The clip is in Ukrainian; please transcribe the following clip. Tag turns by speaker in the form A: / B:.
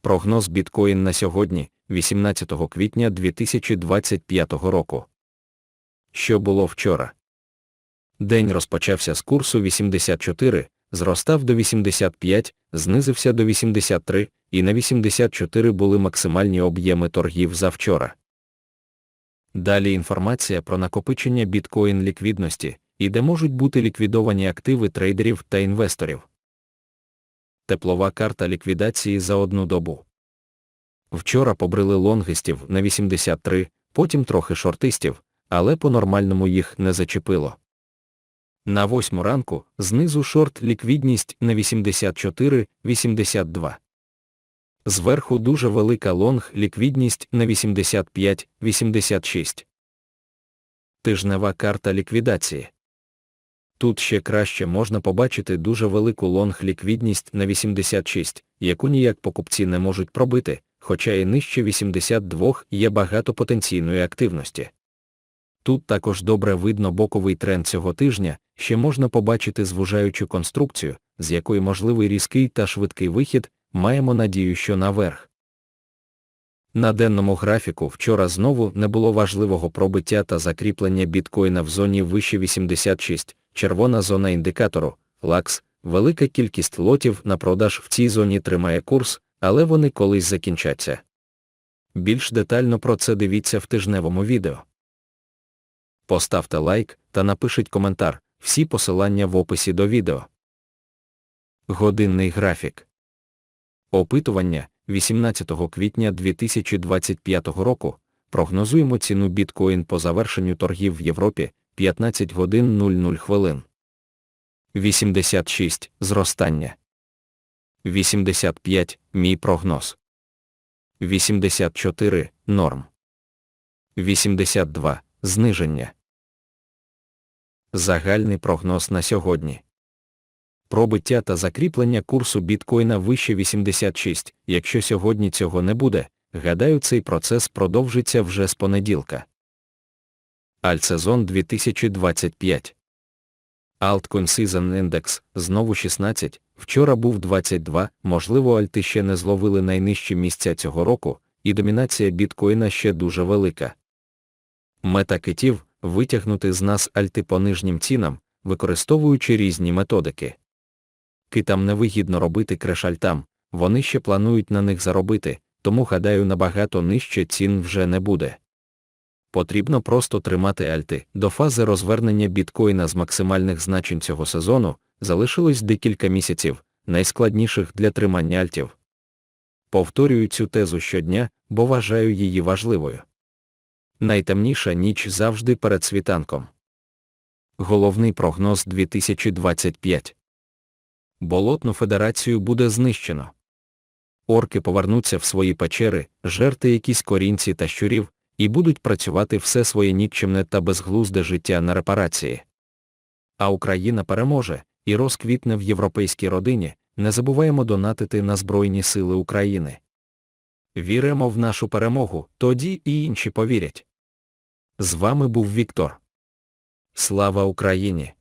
A: Прогноз біткоін на сьогодні, 18 квітня 2025 року. Що було вчора? День розпочався з курсу 84, зростав до 85, знизився до 83, і на 84 були максимальні об'єми торгів за вчора. Далі інформація про накопичення біткоін ліквідності і де можуть бути ліквідовані активи трейдерів та інвесторів. Теплова карта ліквідації за одну добу. Вчора побрили лонгистів на 83, потім трохи шортистів, але по-нормальному їх не зачепило. На восьму ранку знизу шорт ліквідність на 84-82. Зверху дуже велика лонг ліквідність на 85-86. Тижнева карта ліквідації. Тут ще краще можна побачити дуже велику лонг ліквідність на 86, яку ніяк покупці не можуть пробити, хоча і нижче 82 є багато потенційної активності. Тут також добре видно боковий тренд цього тижня, ще можна побачити звужаючу конструкцію, з якої можливий різкий та швидкий вихід, маємо надію, що наверх. На денному графіку вчора знову не було важливого пробиття та закріплення біткоїна в зоні вище 86, червона зона індикатору, лакс, велика кількість лотів на продаж в цій зоні тримає курс, але вони колись закінчаться. Більш детально про це дивіться в тижневому відео. Поставте лайк та напишіть коментар, всі посилання в описі до відео. Годинний графік. Опитування 18 квітня 2025 року. Прогнозуємо ціну біткоін по завершенню торгів в Європі 15 годин 00 хвилин. 86 зростання. 85 мій прогноз. 84 норм. 82 зниження. Загальний прогноз на сьогодні. Пробиття та закріплення курсу біткоїна вище 86. Якщо сьогодні цього не буде, гадаю, цей процес продовжиться вже з понеділка. Альтсезон 2025. Altcoin Season Index знову 16, вчора був 22, можливо, альти ще не зловили найнижчі місця цього року, і домінація біткоїна ще дуже велика. Мета китів витягнути з нас альти по нижнім цінам, використовуючи різні методики. Китам невигідно робити креш-альтам, вони ще планують на них заробити, тому, гадаю, набагато нижче цін вже не буде. Потрібно просто тримати альти. До фази розвернення біткоїна з максимальних значень цього сезону залишилось декілька місяців, найскладніших для тримання альтів. Повторюю цю тезу щодня, бо вважаю її важливою. Найтемніша ніч завжди перед світанком. Головний прогноз 2025 Болотну федерацію буде знищено. Орки повернуться в свої печери, жерти якісь корінці та щурів, і будуть працювати все своє нікчемне та безглузде життя на репарації. А Україна переможе і розквітне в європейській родині, не забуваємо донатити на Збройні Сили України. Віримо в нашу перемогу, тоді і інші повірять. З вами був Віктор. Слава Україні!